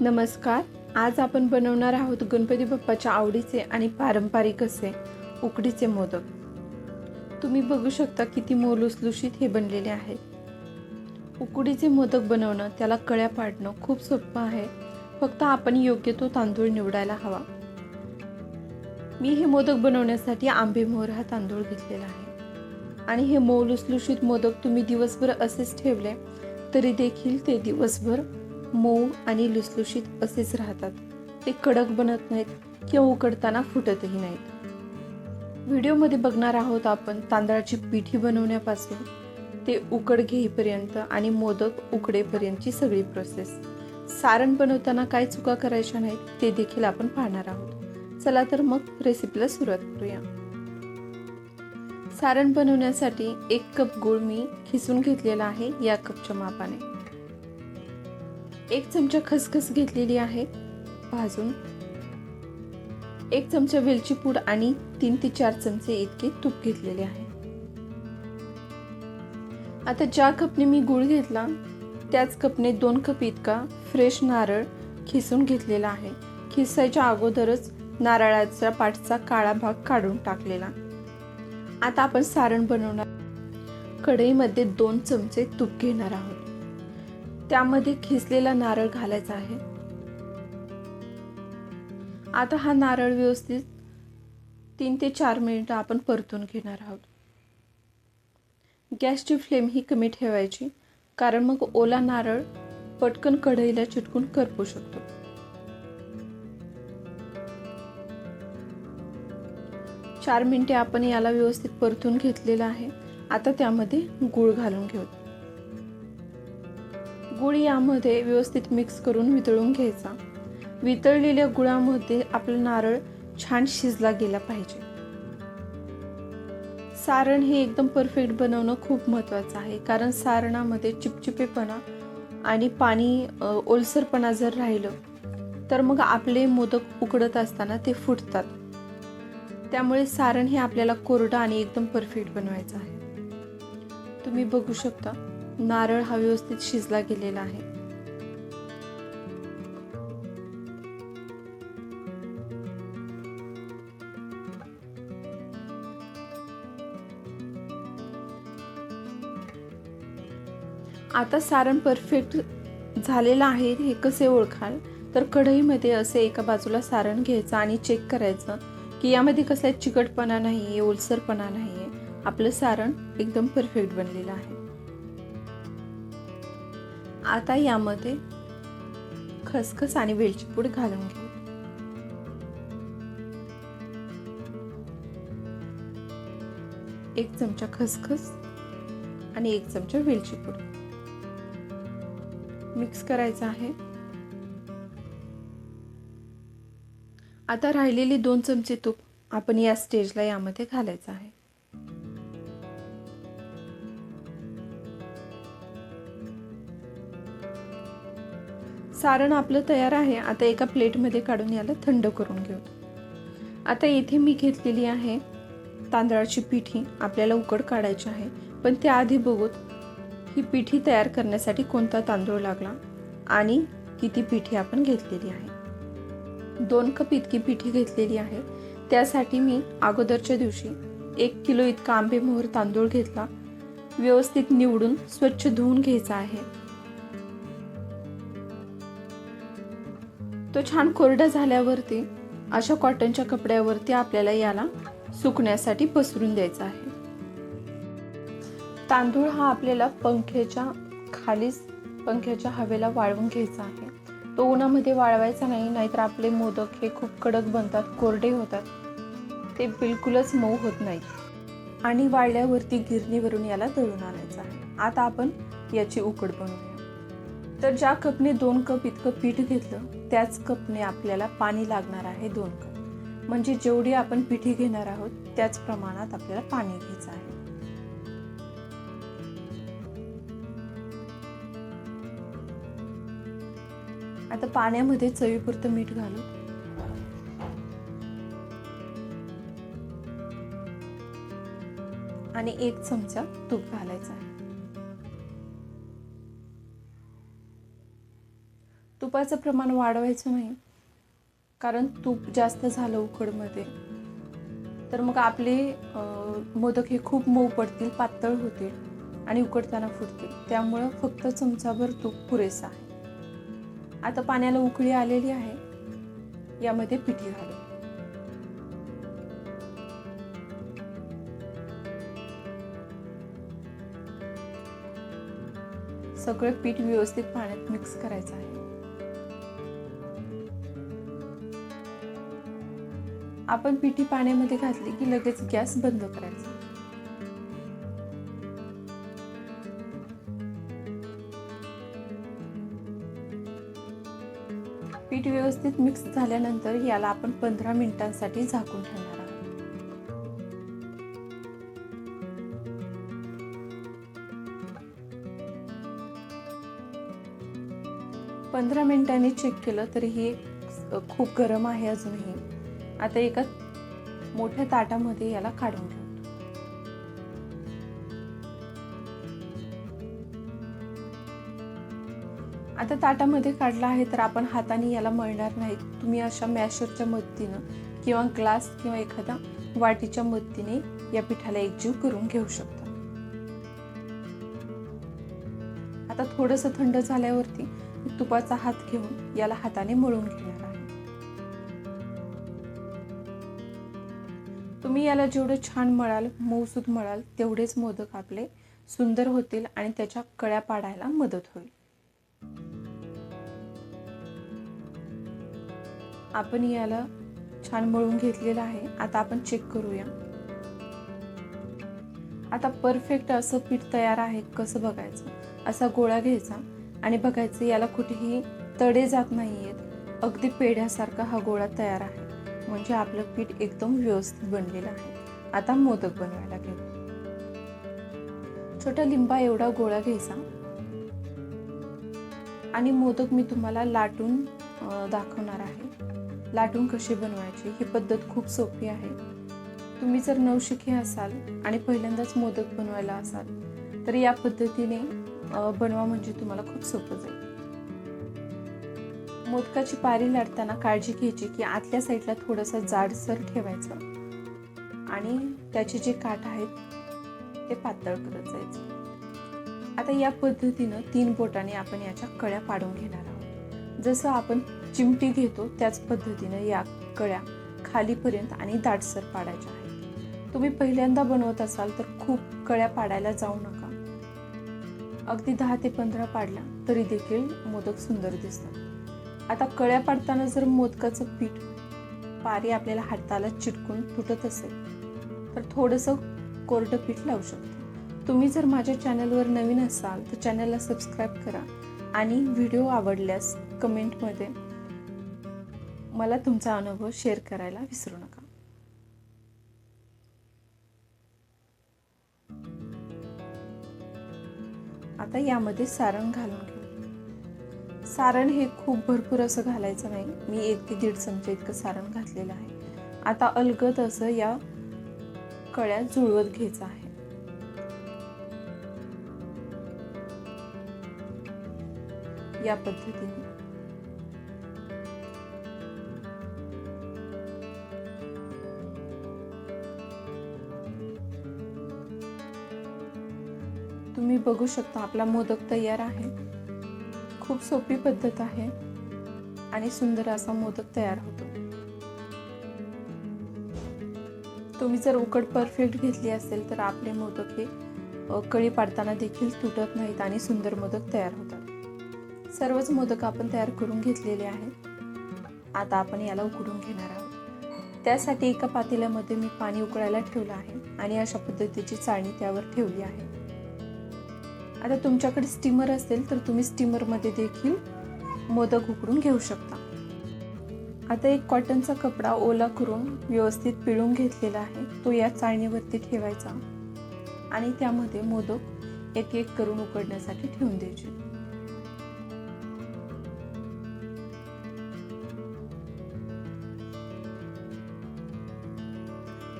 नमस्कार. आज आपण बनवणार आहोत गणपती बाप्पाच्या आवडीचे आणि पारंपरिक असे उकडीचे मोदक. तुम्ही बघू शकता किती मोलुसलुशीत हे बनलेले आहेत उकडीचे मोदक बनवणं त्याला कळ्या पाडणं खूप सोपं आहे. फक्त आपण योग्य तो तांदूळ निवडायला हवा. मी हे मोदक बनवण्यासाठी आंबेमोहर हा तांदूळ घेतलेला आहे. आणि हे मौलुसलुशीत मोदक तुम्ही दिवसभर असेच ठेवले तरी देखील ते दिवसभर मऊ आणि लुसलुशीत असेच राहतात. ते कडक बनत नाहीत किंवा उकडताना फुटतही नाहीत. व्हिडिओमध्ये बघणार आहोत आपण तांदळाची पिठी बनवण्यापासून. ते उकड घेईपर्यंत आणि मोदक उकडेपर्यंतची सगळी प्रोसेस सारण बनवताना काय चुका करायच्या नाहीत ते देखील आपण पाहणार आहोत. चला तर मग रेसिपीला सुरुवात करूया. सारण बनवण्यासाठी एक कप गूळ मी खिसून घेतलेला आहे या कपच्या मापाने. एक चमचा खसखस घेतलेली आहे. भाजून एक चमचा वेलची पूड आणि तीन ते चार चमचे इतके तूप घेतलेले आहे. आता ज्या कपने मी गुळ घेतला त्याच कपने दोन कप इतका फ्रेश नारळ खिसून घेतलेला आहे. खिसायच्या अगोदरच नारळाचा पाठचा काळा भाग काढून टाकलेला. आता आपण सारण बनवणार. कढईमध्ये दोन चमचे तूप घेणार आहोत. त्यामध्ये खिसलेला नारळ घालायचा आहे. आता हा नारळ व्यवस्थित तीन ते चार मिनिटं आपण परतून घेणार आहोत. गॅसची फ्लेम ही कमी ठेवायची कारण मग ओला नारळ पटकन कढईला चिटकून करपू शकतो. चार मिनिटे आपण याला व्यवस्थित परतून घेतलेलं आहे. आता त्यामध्ये गूळ घालून घेऊ. गुळ यामध्ये व्यवस्थित मिक्स करून वितळून घ्यायचा. वितळलेल्या गुळामध्ये आपला नारळ छान शिजला गेला पाहिजे. सारण हे एकदम परफेक्ट बनवणं खूप महत्त्वाचं आहे कारण सारणामध्ये चिपचिपेपणा आणि पाणी ओलसरपणा जर राहिलं तर मग आपले मोदक उकडत असताना ते फुटतात. त्यामुळे सारण हे आपल्याला कोरडं आणि एकदम परफेक्ट बनवायचं आहे. तुम्ही बघू शकता. नारळ हा व्यवस्थित शिजला गेलेला आहे. आता सारण परफेक्ट झालेलं आहे हे कसे ओळखाल? तर कढईमध्ये असे एका बाजूला सारण घ्यायचं आणि चेक करायचं की यामध्ये कसला चिकटपणा नाही आहे ओलसरपणा नाही आहे आपलं सारण एकदम परफेक्ट बनलेलं आहे. आता यामध्ये खसखस आणि वेलची पूड घालून घेऊ. एक चमचा खसखस आणि एक चमचा वेलची पूड मिक्स करायचं आहे. आता राहिलेली दोन चमचे तूप आपण या स्टेजला यामध्ये घालायचं आहे. सारण आपलं तयार आहे. आता एका प्लेटमध्ये काढून याला थंड करून घेऊ. आता इथे मी घेतलेली आहे तांदळाची पिठी. आपल्याला उकड काढायची आहे. पण त्याआधी बघूत ही पिठी तयार करण्यासाठी कोणता तांदूळ लागला आणि किती पिठी आपण घेतलेली आहे. दोन कप इतकी पिठी घेतलेली आहे. त्यासाठी मी अगोदरच्या दिवशी एक किलो इतका आंबेमोहर तांदूळ घेतला. व्यवस्थित निवडून स्वच्छ धुवून घ्यायचा आहे. तो छान कोरडा झाल्यावरती अशा कॉटनच्या कपड्यावरती आपल्याला याला सुकण्यासाठी पसरून द्यायचा आहे. तांदूळ हा आपल्याला पंख्याच्या खालीच पंख्याच्या हवेला वाळवून घ्यायचा आहे. तो उन्हामध्ये वाळवायचा नाही नाहीतर आपले मोदक हे खूप कडक बनतात कोरडे होतात. ते बिलकुलच मऊ होत नाहीत. आणि वाळल्यावरती गिरणीवरून याला दळून आणायचं आहे. आता आपण याची उकड बनवूया. तर ज्या कपने दोन कप इतकं पीठ घेतलं त्याच कपने आपल्याला पाणी लागणार आहे दोन कप. म्हणजे जेवढी आपण पिठी घेणार आहोत त्याच प्रमाणात आपल्याला पाणी घ्यायचं आहे. आता पाण्यामध्ये चवीपुरतं मीठ घालू. आणि एक चमचा तूप घालायचा आहे. तुपाचं प्रमाण वाढवायचं नाही. कारण तूप जास्त झालं उकडमध्ये. तर मग आपले मोदक हे खूप मऊ पडतील पातळ होतील आणि उकडताना फुटतील. त्यामुळं फक्त चमचाभर तूप पुरेसा आहे. आता पाण्याला उकळी आलेली आहे. यामध्ये पिठी घालू. सगळं पीठ व्यवस्थित पाण्यात मिक्स करायचं आहे. आपण पिठी पाण्यामध्ये घातली की लगेच गॅस बंद करायचा. पीठ व्यवस्थित मिक्स झाल्यानंतर याला आपण पंधरा मिनिटांसाठी झाकून ठेवणार आहोत. पंधरा मिनिटांनी चेक केलं तरी हे खूप गरम आहे अजूनही. आता एका मोठ्या ताटामध्ये याला काढून ठेवतो. आता ताटामध्ये काढला आहे तर आपण हाताने याला मळणार नाही तुम्ही अशा मॅशरच्या मदतीनं किंवा ग्लास किंवा एखादा वाटीच्या मदतीने या पिठाला एकजीव करून घेऊ शकता. आता थोडंसं थंड झाल्यावरती तुपाचा हात घेऊन याला हाताने मळून घेणार तुम्ही याला जेवढं छान मळाल मऊसूद मळाल तेवढेच मोदक आपले सुंदर होतील आणि त्याच्या कळ्या पाडायला मदत होईल. आपण याला छान मळून घेतलेलं आहे. आता आपण चेक करूया. आता परफेक्ट असं पीठ तयार आहे. कसं बघायचं? असा गोळा घ्यायचा आणि बघायचं याला कुठेही तडे जात नाहीयेत. अगदी पेढ्यासारखा हा गोळा तयार आहे. म्हणजे आपलं पीठ एकदम व्यवस्थित बनलेलं आहे. आता मोदक बनवायला घेऊ छोटा लिंबा एवढा गोळा घ्यायचा. आणि मोदक मी तुम्हाला लाटून दाखवणार आहे. लाटून कसे बनवायचे ही पद्धत खूप सोपी आहे. तुम्ही जर नवशिके असाल आणि पहिल्यांदाच मोदक बनवायला असाल तर या पद्धतीने बनवा म्हणजे तुम्हाला खूप सोपं जाईल. मोदकाची पारी लाटताना काळजी घ्यायची की आतल्या साईडला थोडंसं जाडसर ठेवायचं. आणि त्याचे जे काठ आहेत ते पातळ करत जायचं. आता या पद्धतीनं तीन बोटाने आपण याच्या कळ्या पाडून घेणार आहोत. जसं आपण चिमटी घेतो त्याच पद्धतीनं या कळ्या खालीपर्यंत आणि दाटसर पाडायच्या आहेत. तुम्ही पहिल्यांदा बनवत असाल तर खूप कळ्या पाडायला जाऊ नका. अगदी दहा ते पंधरा पाडला तरी देखील मोदक सुंदर दिसतात. आता कळ्या पाडताना जर मोदकाचं पीठ पारी आपल्याला हाताला चिटकून तुटत असेल तर थोडंसं कोरडं पीठ लावू शकतो. तुम्ही जर माझ्या चॅनलवर नवीन असाल तर चॅनलला सबस्क्राईब करा आणि व्हिडिओ आवडल्यास कमेंटमध्ये मला तुमचा अनुभव शेअर करायला विसरू नका. आता यामध्ये सारण घालून घ्या. सारण हे खूप भरपूर असं घालायचं नाही. मी एक ते दीड चमचे इतकं सारण घातलेलं आहे. आता अलगद असं या कळ्या जुळवत घ्यायचं आहे. या पद्धतीने. तुम्ही बघू शकता आपला मोदक तयार आहे. खूप सोपी पद्धत आहे आणि सुंदर असा मोदक तयार होतो. तुम्ही जर उकड परफेक्ट घेतली असेल तर आपले मोदक हे कळी पाडताना देखील तुटत नाहीत आणि सुंदर मोदक तयार होतात. सर्वच मोदक आपण तयार करून घेतलेले आहेत. आता आपण याला उकडून घेणार आहोत. त्यासाठी एका पातेल्यामध्ये मी पाणी उकळायला ठेवलं आहे आणि अशा पद्धतीची चाळणी त्यावर ठेवली आहे. आता तुमच्याकडे स्टीमर असेल तर तुम्ही स्टीमरमध्ये देखील मोदक उकडून घेऊ शकता. आता एक कॉटनचा कपडा ओला करून व्यवस्थित पिळून घेतलेला आहे. तो या चाळणीवरती ठेवायचा आणि त्यामध्ये मोदक एक एक करून उकडण्यासाठी ठेवून द्यायचे.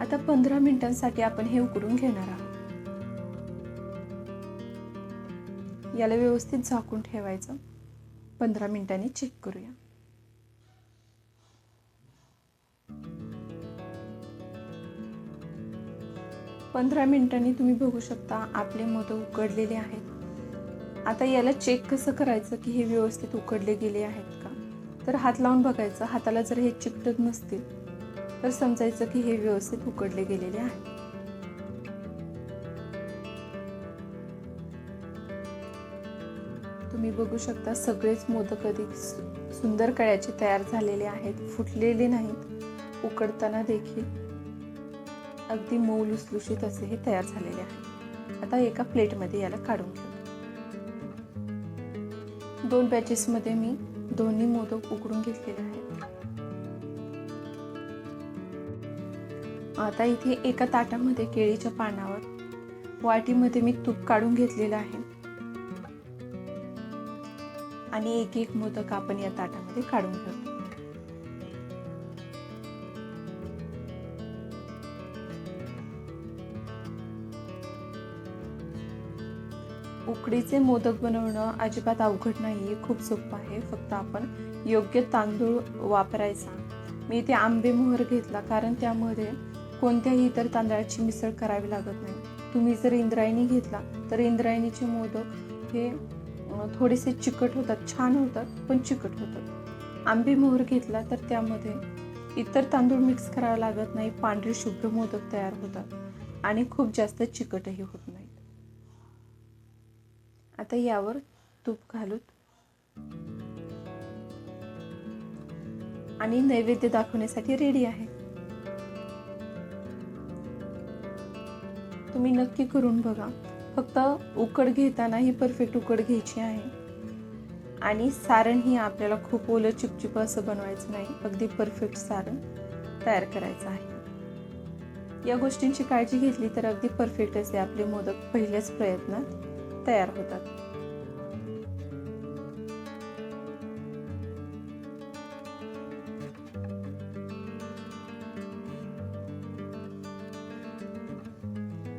आता पंधरा मिनिटांसाठी आपण हे उकडून घेणार आहोत. याला व्यवस्थित झाकून ठेवायचं. पंधरा मिनिटांनी चेक करूया. पंधरा मिनिटांनी तुम्ही बघू शकता आपले मोदक उकडलेले आहेत. आता याला चेक कसं करायचं की हे व्यवस्थित उकडले गेले आहेत का? तर हात लावून बघायचं. हाताला जर हे चिकटत नसतील तर समजायचं की हे व्यवस्थित उकडले गेलेले आहेत तुम्ही बघू शकता सगळेच मोदक अधिक सुंदर कळ्याचे तयार झालेले आहेत. फुटलेले नाहीत. उकडताना देखील अगदी मऊ लुसलुशीत असे हे तयार झालेले आहेत आता एका प्लेटमध्ये याला काढून घेऊ. दोन बॅचेसमध्ये मी दोन्ही मोदक उकडून घेतलेले आहेत. आता इथे एका ताटामध्ये केळीच्या पानावर वाटीमध्ये मी तूप काढून घेतलेलं आहे. आणि एक एक मोदक आपण या ताटामध्ये काढून ठेवतो उकडीचे मोदक बनवणं अजिबात अवघड नाही खूप सोपं आहे. फक्त आपण योग्य तांदूळ वापरायचा. मी इथे आंबे मोहर घेतला कारण त्यामध्ये कोणत्याही इतर तांदळाची मिसळ करावी लागत नाही. तुम्ही जर इंद्रायणी घेतला तर इंद्रायणीचे मोदक हे थोडेसे चिकट होतात छान होतात पण चिकट होतात. आंबे मोहर घेतला तर त्यामध्ये इतर तांदूळ मिक्स करावा लागत नाही पांढरे शुभ्र मोदक तयार होतात आणि खूप जास्त चिकटही होत नाहीत. आता यावर तूप घालून आणि नैवेद्य दाखवण्यासाठी रेडी आहे. तुम्ही नक्की करून बघा. फक्त उकड घेताना ही परफेक्ट उकड घ्यायची आहे. आणि सारण ही आपल्याला खूप ओलं चिपचिप असं बनवायचं नाही. अगदी परफेक्ट सारण तयार करायचं आहे. या गोष्टींची काळजी घेतली तर अगदी परफेक्ट असे आपले मोदक पहिल्याच प्रयत्नात तयार होतात.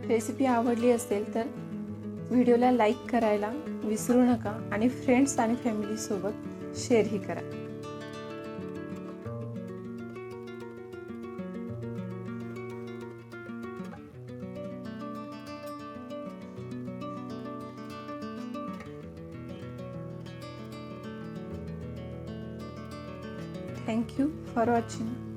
रेसिपी आवडली असेल तर व्हिडिओला लाईक करायला विसरू नका आणि फ्रेंड्स आणि फॅमिलीसोबत शेअरही करा. Thank you for watching